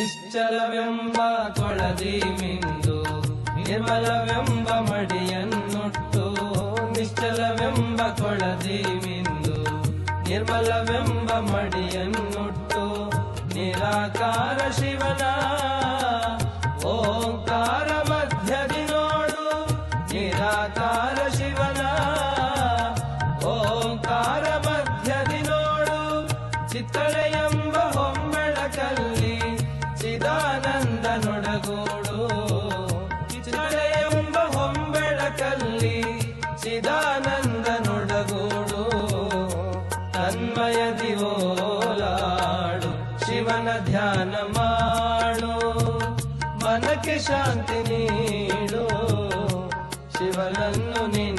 ನಿಶ್ಚಲವೆಂಬ ಕೊಳದಿ ಮಿಂದು ನಿರ್ಮಲವೆಂಬ ಮಡಿಯನ್ನುಟ್ಟು. ನಿಶ್ಚಲವೆಂಬ ಕೊಳದಿ ಮಿಂದು ನಿರ್ಮಲವೆಂಬ ಮಡಿಯನ್ನುಟ್ಟು. ನಿರಾಕಾರ ಶಿವನ, ಓಂಕಾರ ಮಧ್ಯದಿ ನೋಡು. ನಿರಾಕಾರ ಶಿವನ, ಓಂಕಾರ ಮಧ್ಯದಿ ನೋಡು. ಚಿತ್ತಳೆ ಹೊಂಬೆಳಕಲ್ಲಿ ಚಿದಾನಂದ ನೊಡಗೂಡು ಚಿತ್ತಳೆ ಎಂಬ ಹೊಂಬೆಳಕಲ್ಲಿ ಚಿದಾನಂದ ತನ್ಮಯ ದಿವೋಲಾಡು ಶಿವನ ಧ್ಯಾನ ಮಾಡು. ಮನಕ್ಕೆ ಶಾಂತಿ ನೀಡು, ಶಿವನನ್ನು ನಿನ್ನ